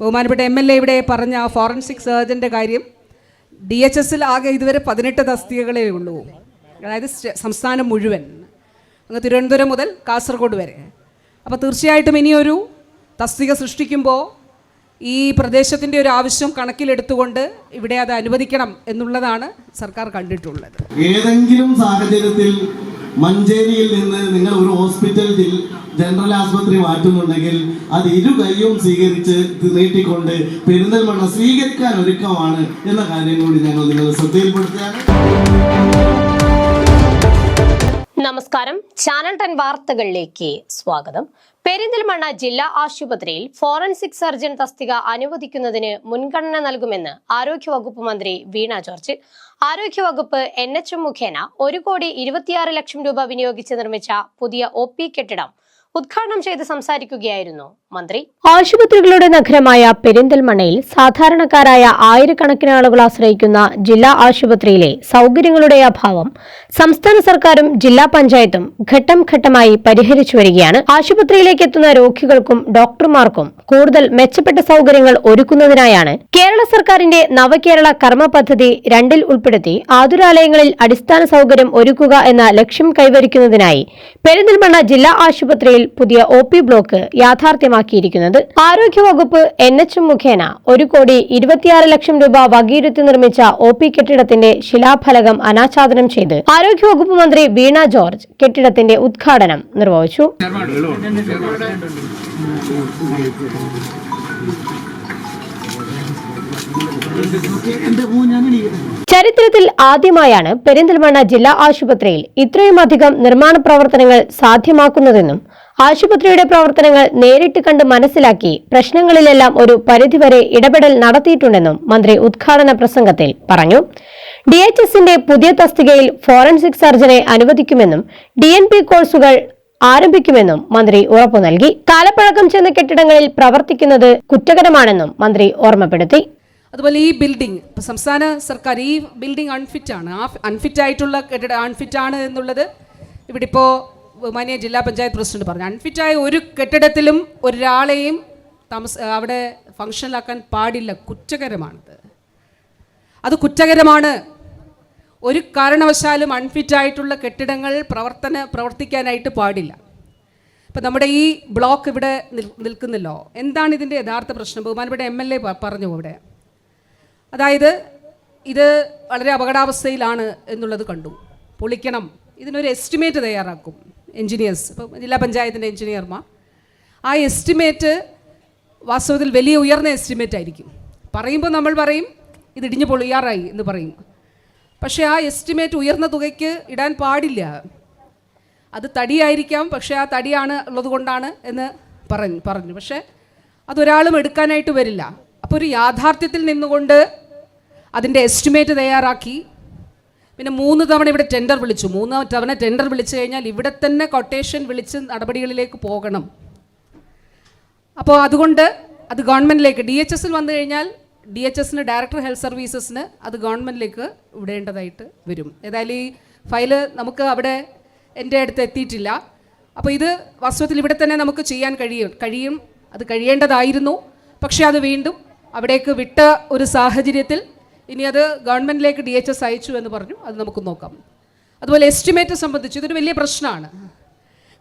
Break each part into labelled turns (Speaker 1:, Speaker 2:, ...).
Speaker 1: ബഹുമാനപ്പെട്ട M L A ഇവിടെ പറഞ്ഞ ആ ഫോറൻസിക് സർജന്റെ കാര്യം ഡി എച്ച് എസിൽ ആകെ ഇതുവരെ പതിനെട്ട് തസ്തികകളേ ഉള്ളൂ. അതായത് സംസ്ഥാനം മുഴുവൻ. അങ്ങ് തിരുവനന്തപുരം മുതൽ കാസർഗോഡ് വരെ. അപ്പോൾ തീർച്ചയായിട്ടും ഇനിയൊരു തസ്തിക സൃഷ്ടിക്കുമ്പോൾ ഈ പ്രദേശത്തിന്റെ ഒരു ആവശ്യം കണക്കിലെടുത്തുകൊണ്ട് ഇവിടെ അത് അനുവദിക്കണം എന്നുള്ളതാണ് സർക്കാർ കണ്ടിട്ടുള്ളത്.
Speaker 2: ഏതെങ്കിലും സാഹചര്യത്തിൽ മഞ്ചേരിയിൽ നിന്ന് നിങ്ങൾ ഒരു ഹോസ്പിറ്റൽ ജനറൽ ആശുപത്രി മാറ്റുന്നുണ്ടെങ്കിൽ അത് ഇരു കൈയും സ്വീകരിച്ച് നീട്ടിക്കൊണ്ട് പെരിന്തൽമണ്ണ സ്വീകരിക്കാൻ ഒരുക്കമാണ് എന്ന കാര്യം കൂടി ഞങ്ങൾ നിങ്ങൾ ശ്രദ്ധയിൽപ്പെടുത്തുകയാണ്.
Speaker 3: നമസ്കാരം. ചാനൽ ടെൻ വാർത്തകളിലേക്ക് സ്വാഗതം. പെരിന്തൽമണ്ണ ജില്ലാ ആശുപത്രിയിൽ ഫോറൻസിക് സർജൻ തസ്തിക അനുവദിക്കുന്നതിന് മുൻഗണന നൽകുമെന്ന് ആരോഗ്യവകുപ്പ് മന്ത്രി വീണ ജോർജ് ആരോഗ്യവകുപ്പ് എൻ എച്ച് മുഖേന ഒരു കോടി ഇരുപത്തിയാറ് ലക്ഷം രൂപ വിനിയോഗിച്ച് നിർമ്മിച്ച പുതിയ ഒ പി കെട്ടിടം ഉദ്ഘാടനം ചെയ്ത് സംസാരിക്കുകയായിരുന്നു. മന്ത്രി. ആശുപത്രികളുടെ നഗരമായ പെരിന്തൽമണ്ണയിൽ സാധാരണക്കാരായ ആയിരക്കണക്കിന് ആളുകൾ ആശ്രയിക്കുന്ന ജില്ലാ ആശുപത്രിയിലെ സൗകര്യങ്ങളുടെ അഭാവം സംസ്ഥാന സർക്കാരും ജില്ലാ പഞ്ചായത്തും ഘട്ടം ഘട്ടമായി പരിഹരിച്ചു വരികയാണ്. ആശുപത്രിയിലേക്ക് എത്തുന്ന രോഗികൾക്കും ഡോക്ടർമാർക്കും കൂടുതൽ മെച്ചപ്പെട്ട സൗകര്യങ്ങൾ ഒരുക്കുന്നതിനായാണ് കേരള സർക്കാരിന്റെ നവകേരള കർമ്മ പദ്ധതി രണ്ടിൽ ഉൾപ്പെടുത്തി ആതുരാലയങ്ങളിൽ അടിസ്ഥാന സൗകര്യം ഒരുക്കുക എന്ന ലക്ഷ്യം കൈവരിക്കുന്നതിനായി പെരിന്തൽമണ്ണ ജില്ലാ ആശുപത്രിയിൽ പുതിയ ഒ ബ്ലോക്ക് ബ്ലോക്ക് യാഥാർത്ഥ്യമാക്കിയിരിക്കുന്നത് ആരോഗ്യവകുപ്പ് എൻ എച്ച് മുഖേന ഒരു കോടി ഇരുപത്തിയാറ് ലക്ഷം രൂപ വകയിരുത്തി നിർമ്മിച്ച ഒ പി കെട്ടിടത്തിന്റെ ശിലാഫലകം അനാച്ഛാദനം ചെയ്ത് ആരോഗ്യവകുപ്പ് മന്ത്രി വീണ ജോർജ് കെട്ടിടത്തിന്റെ ഉദ്ഘാടനം നിർവഹിച്ചു. ചരിത്രത്തിൽ ആദ്യമായാണ് പെരിന്തൽമണ്ണ ജില്ലാ ആശുപത്രിയിൽ ഇത്രയുമധികം നിർമ്മാണ പ്രവർത്തനങ്ങൾ സാധ്യമാക്കുന്നതെന്നും ആശുപത്രിയുടെ പ്രവർത്തനങ്ങൾ നേരിട്ട് കണ്ട് മനസ്സിലാക്കി പ്രശ്നങ്ങളിലെല്ലാം ഒരു പരിധിവരെ ഇടപെടൽ നടത്തിയിട്ടുണ്ടെന്നും മന്ത്രി ഉദ്ഘാടന പ്രസംഗത്തിൽ പറഞ്ഞു. ഡി എച്ച് എസിന്റെ പുതിയ തസ്തികയിൽ ഫോറൻസിക് സർജനെ അനുവദിക്കുമെന്നും ഡി എൻ പി കോഴ്സുകൾ ആരംഭിക്കുമെന്നും മന്ത്രി ഉറപ്പു നൽകി. കാലപ്പഴക്കം ചെന്ന കെട്ടിടങ്ങളിൽ പ്രവർത്തിക്കുന്നത് കുറ്റകരമാണെന്നും മന്ത്രി ഓർമ്മപ്പെടുത്തി.
Speaker 1: അതുപോലെ ഈ ബിൽഡിംഗ് സംസ്ഥാന സർക്കാർ ഈ ബിൽഡിംഗ് അൺഫിറ്റ് ആണ്. ആ അൺഫിറ്റ് ആയിട്ടുള്ള കെട്ടിട അൺഫിറ്റ് ആണ് എന്നുള്ളത് ഇവിടെ ഇപ്പോൾ ബഹുമാനിയ ജില്ലാ പഞ്ചായത്ത് പ്രസിഡന്റ് പറഞ്ഞു. അൺഫിറ്റ് ആയ ഒരു കെട്ടിടത്തിലും ഒരാളെയും താമസ അവിടെ ഫങ്ഷനിലാക്കാൻ പാടില്ല. കുറ്റകരമാണത്. അത് കുറ്റകരമാണ്. ഒരു കാരണവശാലും അൺഫിറ്റ് ആയിട്ടുള്ള കെട്ടിടങ്ങൾ പ്രവർത്തന പ്രവർത്തിക്കാനായിട്ട് പാടില്ല. ഇപ്പം നമ്മുടെ ഈ ബ്ലോക്ക് ഇവിടെ നിൽ- നിൽക്കുന്നല്ലോ. എന്താണ് ഇതിന്റെ യഥാർത്ഥ പ്രശ്നം? ബഹുമാനപ്പെട്ട എം എൽ എ പറഞ്ഞു ഇവിടെ. അതായത് ഇത് വളരെ അപകടാവസ്ഥയിലാണ് എന്നുള്ളത് കണ്ടു. പൊളിക്കണം. ഇതിനൊരു എസ്റ്റിമേറ്റ് തയ്യാറാക്കും. എൻജിനീയേഴ്സ് ഇപ്പം ജില്ലാ പഞ്ചായത്തിന്റെ എൻജിനീയർമാർ ആ എസ്റ്റിമേറ്റ് വാസ്തവത്തിൽ വലിയ ഉയർന്ന എസ്റ്റിമേറ്റ് ആയിരിക്കും. പറയുമ്പോൾ നമ്മൾ പറയും ഇത് ഇടിഞ്ഞു പൊളിയാറായി എന്ന് പറയും. പക്ഷേ ആ എസ്റ്റിമേറ്റ് ഉയർന്ന തുകയ്ക്ക് ഇടാൻ പാടില്ല. അത് തടിയായിരിക്കാം പക്ഷേ ആ തടിയാണ് ഉള്ളത് കൊണ്ടാണ് എന്ന് പറഞ്ഞു പറഞ്ഞു. പക്ഷേ അതൊരാളും എടുക്കാനായിട്ട് വരില്ല. അപ്പോൾ ഒരു യാഥാർത്ഥ്യത്തിൽ നിന്നുകൊണ്ട് അതിന്റെ എസ്റ്റിമേറ്റ് തയ്യാറാക്കി പിന്നെ മൂന്ന് തവണ ഇവിടെ ടെൻഡർ വിളിച്ചു. മൂന്ന് തവണ ടെൻഡർ വിളിച്ചു കഴിഞ്ഞാൽ ഇവിടെ തന്നെ കൊട്ടേഷൻ വിളിച്ച് നടപടികളിലേക്ക് പോകണം. അപ്പോൾ അതുകൊണ്ട് അത് ഗവൺമെന്റിലേക്ക് ഡി എച്ച് എസിൽ വന്നു കഴിഞ്ഞാൽ ഡി എച്ച് എസിന് ഡയറക്ടർ ഹെൽത്ത് സർവീസസിന് അത് ഗവൺമെന്റിലേക്ക് വിടേണ്ടതായിട്ട് വരും. ഏതായാലും ഈ ഫയൽ നമുക്ക് അവിടെ എന്റെ അടുത്ത് എത്തിയിട്ടില്ല. അപ്പോൾ ഇത് വാസ്തവത്തിൽ ഇവിടെ തന്നെ നമുക്ക് ചെയ്യാൻ കഴിയും കഴിയും. അത് കഴിയേണ്ടതായിരുന്നു. പക്ഷേ അത് വീണ്ടും അവിടേക്ക് വിട്ട ഒരു സാഹചര്യത്തിൽ ഇനി അത് ഗവൺമെന്റിലേക്ക് ഡി എച്ച് എസ് അയച്ചു എന്ന് പറഞ്ഞു. അത് നമുക്ക് നോക്കാം. അതുപോലെ എസ്റ്റിമേറ്റ് സംബന്ധിച്ച് ഇതൊരു വലിയ പ്രശ്നമാണ്.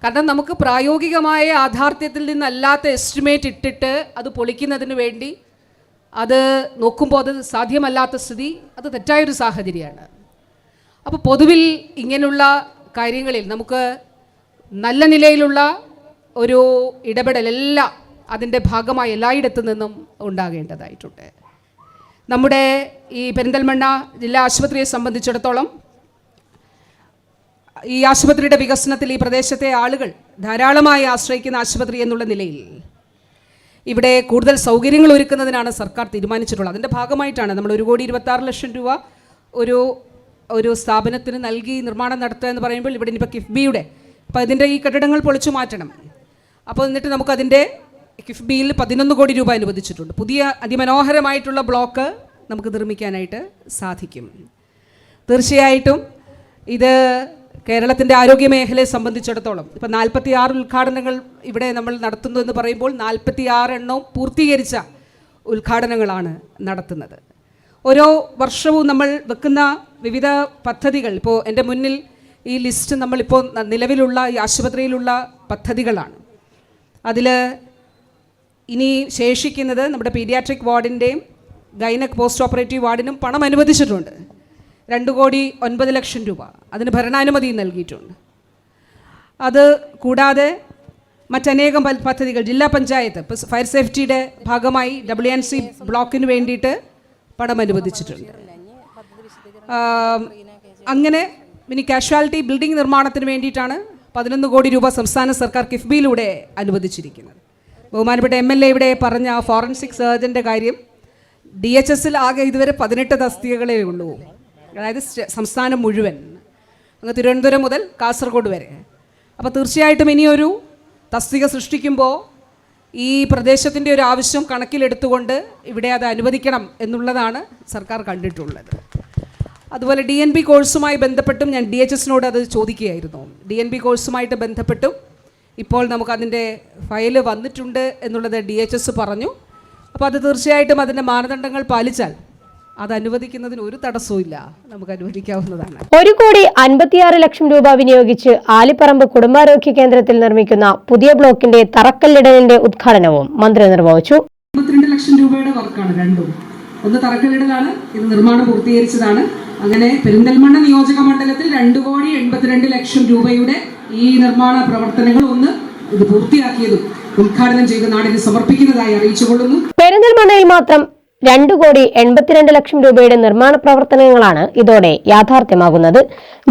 Speaker 1: കാരണം നമുക്ക് പ്രായോഗികമായ യാഥാർത്ഥ്യത്തിൽ നിന്നല്ലാത്ത എസ്റ്റിമേറ്റ് ഇട്ടിട്ട് അത് പൊളിക്കുന്നതിന് വേണ്ടി അത് നോക്കുമ്പോൾ അത് സാധ്യമല്ലാത്ത സ്ഥിതി അത് തെറ്റായൊരു സാഹചര്യമാണ്. അപ്പോൾ പൊതുവിൽ ഇങ്ങനെയുള്ള കാര്യങ്ങളിൽ നമുക്ക് നല്ല നിലയിലുള്ള ഒരു ഇടപെടലല്ല അതിന്റെ ഭാഗമായി എല്ലായിടത്തു നിന്നും ഉണ്ടാകേണ്ടതായിട്ടുണ്ട്. നമ്മുടെ ഈ പെരിന്തൽമണ്ണ ജില്ലാ ആശുപത്രിയെ സംബന്ധിച്ചിടത്തോളം ഈ ആശുപത്രിയുടെ വികസനത്തിൽ ഈ പ്രദേശത്തെ ആളുകൾ ധാരാളമായി ആശ്രയിക്കുന്ന ആശുപത്രി എന്നുള്ള നിലയിൽ ഇവിടെ കൂടുതൽ സൗകര്യങ്ങൾ ഒരുക്കുന്നതിനാണ് സർക്കാർ തീരുമാനിച്ചിട്ടുള്ളത്. അതിന്റെ ഭാഗമായിട്ടാണ് നമ്മൾ ഒരു കോടി ഇരുപത്താറ് ലക്ഷം രൂപ ഒരു ഒരു സ്ഥാപനത്തിന് നൽകി നിർമ്മാണം നടത്തുക എന്ന് പറയുമ്പോൾ ഇവിടെ ഇനിയിപ്പോൾ കിഫ്ബിയുടെ അപ്പോൾ ഇതിന്റെ ഈ കെട്ടിടങ്ങൾ പൊളിച്ചു മാറ്റണം. അപ്പോൾ എന്നിട്ട് നമുക്കതിന്റെ കിഫ്ബിയിൽ പതിനൊന്ന് കോടി രൂപ അനുവദിച്ചിട്ടുണ്ട്. പുതിയ അതിമനോഹരമായിട്ടുള്ള ബ്ലോക്ക് നമുക്ക് നിർമ്മിക്കാനായിട്ട് സാധിക്കും. തീർച്ചയായിട്ടും ഇത് കേരളത്തിന്റെ ആരോഗ്യ മേഖലയെ സംബന്ധിച്ചിടത്തോളം ഇപ്പം നാൽപ്പത്തി ആറ് ഉദ്ഘാടനങ്ങൾ ഇവിടെ നമ്മൾ നടത്തുന്നു എന്ന് പറയുമ്പോൾ നാൽപ്പത്തി ആറ് എണ്ണവും പൂർത്തീകരിച്ച ഉദ്ഘാടനങ്ങളാണ് നടത്തുന്നത്. ഓരോ വർഷവും നമ്മൾ വെക്കുന്ന വിവിധ പദ്ധതികൾ ഇപ്പോൾ എന്റെ മുന്നിൽ ഈ ലിസ്റ്റ് നമ്മളിപ്പോൾ നിലവിലുള്ള ഈ ആശുപത്രിയിലുള്ള പദ്ധതികളാണ്. അതിൽ ഇനി ശേഷിക്കുന്നത് നമ്മുടെ പീഡിയാട്രിക് വാർഡിന്റെയും ഗൈനക് പോസ്റ്റ് ഓപ്പറേറ്റീവ് വാർഡിനും പണം അനുവദിച്ചിട്ടുണ്ട്. രണ്ട് കോടി ഒൻപത് ലക്ഷം രൂപ. അതിന് ഭരണാനുമതി നൽകിയിട്ടുണ്ട്. അത് കൂടാതെ മറ്റനേകം പദ്ധതികൾ ജില്ലാ പഞ്ചായത്ത് ഫയർ സേഫ്റ്റിയുടെ ഭാഗമായി ഡബ്ല്യു എൻ സി ബ്ലോക്കിന് വേണ്ടിയിട്ട് പണം അനുവദിച്ചിട്ടുണ്ട്. അങ്ങനെ ഇനി കാഷ്വാലിറ്റി ബിൽഡിംഗ് നിർമ്മാണത്തിന് വേണ്ടിയിട്ടാണ് പതിനൊന്ന് കോടി രൂപ സംസ്ഥാന സർക്കാർ കിഫ്ബിയിലൂടെ അനുവദിച്ചിരിക്കുന്നത്. ബഹുമാനപ്പെട്ട എം എൽ എ ഇവിടെ പറഞ്ഞ ഫോറൻസിക് സർജന്റെ കാര്യം ഡി എച്ച് എസിൽ ആകെ ഇതുവരെ പതിനെട്ട് തസ്തികകളേ ഉള്ളൂ. അതായത് സംസ്ഥാനം മുഴുവൻ. അങ്ങ് തിരുവനന്തപുരം മുതൽ കാസർഗോഡ് വരെ. അപ്പോൾ തീർച്ചയായിട്ടും ഇനിയൊരു തസ്തിക സൃഷ്ടിക്കുമ്പോൾ ഈ പ്രദേശത്തിന്റെ ഒരു ആവശ്യം കണക്കിലെടുത്തുകൊണ്ട് ഇവിടെ അത് അനുവദിക്കണം എന്നുള്ളതാണ് സർക്കാർ കണ്ടിട്ടുള്ളത്. അതുപോലെ ഡി എൻ ബി കോഴ്സുമായി ബന്ധപ്പെട്ടും ഞാൻ ഡി എച്ച് എസിനോട് അത് ചോദിക്കുകയായിരുന്നു. ഡി എൻ ബി കോഴ്സുമായിട്ട് ബന്ധപ്പെട്ടും ഇപ്പോൾ നമുക്കതിന്റെ ഫയൽ വന്നിട്ടുണ്ട് എന്നുള്ളത് ഡി എച്ച് എസ് പറഞ്ഞു. അപ്പോൾ അത് തീർച്ചയായിട്ടും അതിന്റെ മാനദണ്ഡങ്ങൾ പാലിച്ചാൽ അത് അനുവദിക്കുന്നതിന് ഒരു തടസ്സവും ഇല്ല. നമുക്ക് അനുവദിക്കാവുന്നതാണ്.
Speaker 3: ഒരു കോടി അൻപത്തിയാറ് ലക്ഷം രൂപ വിനിയോഗിച്ച് ആലിപ്പറമ്പ് കുടുംബാരോഗ്യ കേന്ദ്രത്തിൽ നിർമ്മിക്കുന്ന പുതിയ ബ്ലോക്കിന്റെ തറക്കല്ലിടലിന്റെ ഉദ്ഘാടനവും മന്ത്രി നിർവഹിച്ചു.
Speaker 1: മുപ്പത്തിരണ്ട് ലക്ഷം രൂപയുടെ വർക്കാണ് രണ്ടും. ഒന്ന് തറക്കല്ലിടലാണ് ഇത് നിർമ്മാണം പൂർത്തീകരിച്ചതാണ്. അങ്ങനെ പെരിന്തൽമണ്ണ നിയോജക മണ്ഡലത്തിൽ രണ്ട് കോടി എൺപത്തിരണ്ട് ലക്ഷം രൂപയുടെ ഈ നിർമ്മാണ പ്രവർത്തനങ്ങൾ ഒന്ന് ഇത് പൂർത്തിയാക്കിയതും ഉദ്ഘാടനം ചെയ്ത് നാടിന് സമർപ്പിക്കുന്നതായി അറിയിച്ചുകൊള്ളുന്നു.
Speaker 3: പെരിന്തൽമണ്ണയിൽ മാത്രം രണ്ടു കോടി എൺപത്തിരണ്ട് ലക്ഷം രൂപയുടെ നിർമ്മാണ പ്രവർത്തനങ്ങളാണ് ഇതോടെ യാഥാർത്ഥ്യമാകുന്നത്.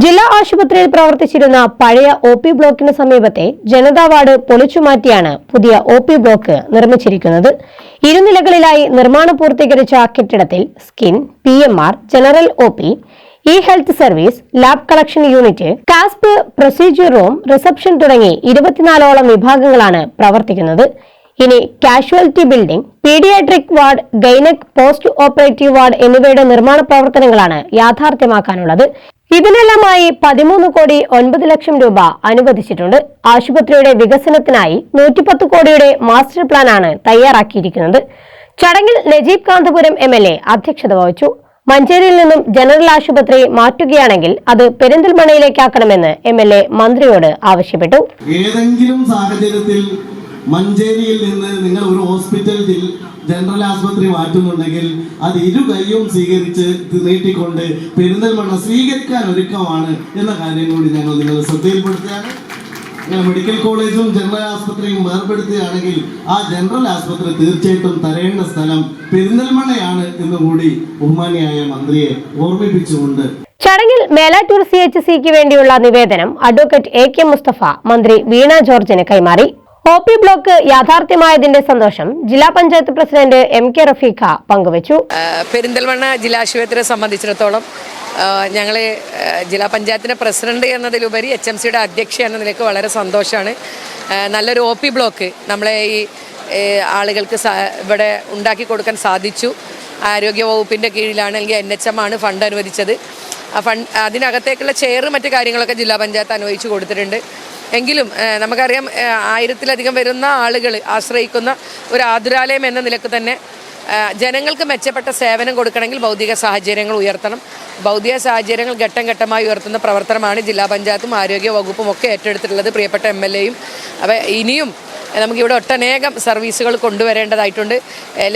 Speaker 3: ജില്ലാ ആശുപത്രിയിൽ പ്രവർത്തിച്ചിരുന്ന പഴയ ഒ പി ബ്ലോക്കിന് സമീപത്തെ ജനതാ വാർഡ് പൊളിച്ചുമാറ്റിയാണ് പുതിയ ഒ പി ബ്ലോക്ക് നിർമ്മിച്ചിരിക്കുന്നത്. ഇരുനിലകളിലായി നിർമ്മാണം പൂർത്തീകരിച്ച കെട്ടിടത്തിൽ skin P M R general O P E health service lab collection unit KASP procedure room reception തുടങ്ങി ഇരുപത്തിനാലോളം വിഭാഗങ്ങളാണ് പ്രവർത്തിക്കുന്നത്. ഇനി casualty building paediatric ward gynaec post operative ward എന്നിവയുടെ നിർമ്മാണ പ്രവർത്തനങ്ങളാണ് യാഥാർത്ഥ്യമാക്കാനുള്ളത്. ഇതിനെല്ലാമായി പതിമൂന്ന് കോടി ഒൻപത് ലക്ഷം രൂപ അനുവദിച്ചിട്ടുണ്ട്. ആശുപത്രിയുടെ വികസനത്തിനായി നൂറ്റിപ്പത്ത് കോടിയുടെ മാസ്റ്റർ പ്ലാനാണ് തയ്യാറാക്കിയിരിക്കുന്നത്. ചടങ്ങിൽ നജീബ് കാന്തപുരം എം അധ്യക്ഷത വഹിച്ചു. മഞ്ചേരിയിൽ നിന്നും ജനറൽ ആശുപത്രി മാറ്റുകയാണെങ്കിൽ അത് പെരിന്തൽമണയിലേക്കാക്കണമെന്ന് എം എൽ എ മന്ത്രിയോട് ആവശ്യപ്പെട്ടു.
Speaker 2: ഏതെങ്കിലും സാഹചര്യത്തിൽ മഞ്ചേരിയിൽ നിന്ന് നിങ്ങൾ ഒരു ഹോസ്പിറ്റലിൽ ജനറൽ ആശുപത്രി മാറ്റുന്നുണ്ടെങ്കിൽ അത് ഇരു കൈയും സ്വീകരിച്ച് നീട്ടിക്കൊണ്ട് പെരിന്തൽമണ്ണ സ്വീകരിക്കാൻ ഒരുക്കമാണ് എന്ന കാര്യം കൂടി ഞങ്ങൾ നിങ്ങൾ ശ്രദ്ധയിൽപ്പെടുത്തുകയാണ്. മെഡിക്കൽ കോളേജും ജനറൽ ആശുപത്രിയും വേർപെടുത്തുകയാണെങ്കിൽ ആ ജനറൽ ആശുപത്രി തീർച്ചയായിട്ടും തരേണ്ട സ്ഥലം പെരിന്തൽമണ്ണയാണ് എന്നുകൂടി ബഹുമാനിയായ മന്ത്രിയെ ഓർമ്മിപ്പിച്ചുകൊണ്ട്.
Speaker 3: ചടങ്ങിൽ മേലാറ്റൂർ സി എച്ച് സിക്ക് വേണ്ടിയുള്ള നിവേദനം അഡ്വക്കേറ്റ് എ കെ മുസ്തഫ മന്ത്രി വീണ ജോർജിന് കൈമാറി. ഒ പി ബ്ലോക്ക് യാഥാർത്ഥ്യമായതിന്റെ സന്തോഷം ജില്ലാ panchayat president M K Rafeeqa പങ്കുവച്ചു.
Speaker 4: പെരിന്തൽമണ്ണ ജില്ലാ ആശുപത്രിയെ സംബന്ധിച്ചിടത്തോളം ഞങ്ങൾ ജില്ലാ പഞ്ചായത്തിന്റെ പ്രസിഡന്റ് എന്നതിലുപരി എച്ച് എം സിയുടെ അധ്യക്ഷ എന്ന നിലയ്ക്ക് വളരെ സന്തോഷമാണ് നല്ലൊരു ഒ പി ബ്ലോക്ക് നമ്മളെ ഈ ആളുകൾക്ക് ഇവിടെ ഉണ്ടാക്കി കൊടുക്കാൻ സാധിച്ചു. ആരോഗ്യ വകുപ്പിന്റെ കീഴിലാണ് അല്ലെങ്കിൽ എൻ എച്ച് എം ആണ് ഫണ്ട് അനുവദിച്ചത്. ആ ഫണ്ട് അതിനകത്തേക്കുള്ള ചെയർ മറ്റു കാര്യങ്ങളൊക്കെ ജില്ലാ പഞ്ചായത്ത് അനുവദിച്ചു കൊടുത്തിട്ടുണ്ട്. എങ്കിലും നമുക്കറിയാം ആയിരത്തിലധികം വരുന്ന ആളുകൾ ആശ്രയിക്കുന്ന ഒരു ആതുരാലയം എന്ന നിലയ്ക്ക് തന്നെ ജനങ്ങൾക്ക് മെച്ചപ്പെട്ട സേവനം കൊടുക്കണമെങ്കിൽ ഭൗതിക സാഹചര്യങ്ങൾ ഉയർത്തണം. ഭൗതിക സാഹചര്യങ്ങൾ ഘട്ടം ഘട്ടമായി ഉയർത്തുന്ന പ്രവർത്തനമാണ് ജില്ലാ പഞ്ചായത്തും ആരോഗ്യ വകുപ്പും ഒക്കെ ഏറ്റെടുത്തിട്ടുള്ളത്. പ്രിയപ്പെട്ട എം എൽ എയും അപ്പോൾ ഇനിയും നമുക്കിവിടെ ഒട്ടനേകം സർവീസുകൾ കൊണ്ടുവരേണ്ടതായിട്ടുണ്ട്.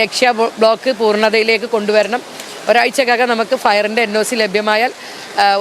Speaker 4: ലക്ഷ്യ ബ്ലോക്ക് പൂർണതയിലേക്ക് കൊണ്ടുവരണം. ഒരാഴ്ചക്കകം നമുക്ക് ഫയറിന്റെ എൻ ഒ സി ലഭ്യമായാൽ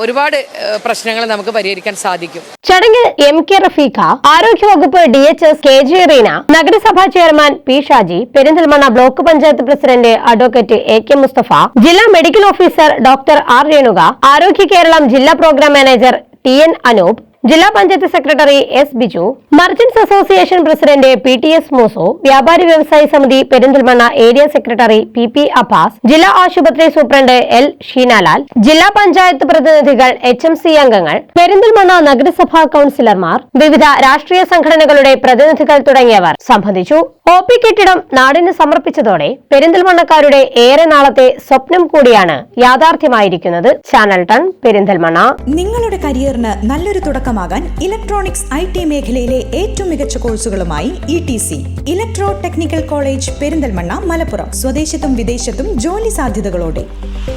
Speaker 4: ഒരുപാട് പ്രശ്നങ്ങൾ നമുക്ക് പരിഹരിക്കാൻ സാധിക്കും.
Speaker 3: ചടങ്ങിൽ എം കെ റഫീഖ ആരോഗ്യവകുപ്പ് D H S K G Reena നഗരസഭാ chairman P Shaji Perinthalmanna block panchayat president advocate A K Musthafa ജില്ലാ medical officer doctor R Renuka Arogya Keralam ജില്ലാ programme manager T N Anoop ജില്ലാ panchayat secretary S Biju merchants association president P T S Moosu Vyapari Vyavasayi Samithi Perinthalmanna area secretary P P Abbas ജില്ലാ ആശുപത്രി superintendent L Sheenalal ജില്ലാ പഞ്ചായത്ത് പ്രതിനിധികൾ H M C അംഗങ്ങൾ പെരിന്തൽമണ്ണ നഗരസഭാ കൌൺസിലർമാർ വിവിധ രാഷ്ട്രീയ സംഘടനകളുടെ പ്രതിനിധികൾ തുടങ്ങിയവർ സംബന്ധിച്ചു. ഒ പി കെട്ടിടം നാടിന് സമർപ്പിച്ചതോടെ പെരിന്തൽമണ്ണക്കാരുടെ ഏറെ നാളത്തെ സ്വപ്നം കൂടിയാണ് യാഥാർത്ഥ്യമായിരിക്കുന്നത്. Channel ton Perinthalmanna.
Speaker 5: നിങ്ങളുടെ കരിയറിന് നല്ലൊരു തുടക്കമായി. ഭാഗമാകാൻ ഇലക്ട്രോണിക്സ് ഐ ടി മേഖലയിലെ ഏറ്റവും മികച്ച കോഴ്സുകളുമായി E T C. Electro technical college Perinthalmanna Malappuram. സ്വദേശത്തും വിദേശത്തും ജോലി സാധ്യതകളോടെ.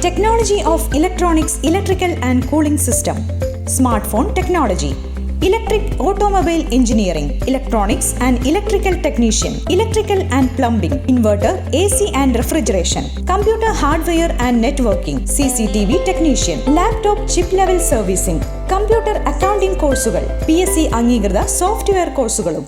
Speaker 5: Technology of electronics electrical and cooling system. Smart phone technology. Electric automobile engineering electronics and electrical technician electrical and plumbing inverter A C and refrigeration computer hardware and networking C C T V technician laptop chip level servicing computer accounting കോഴ്സുകൾ P അംഗീകൃത software കോഴ്സുകളും.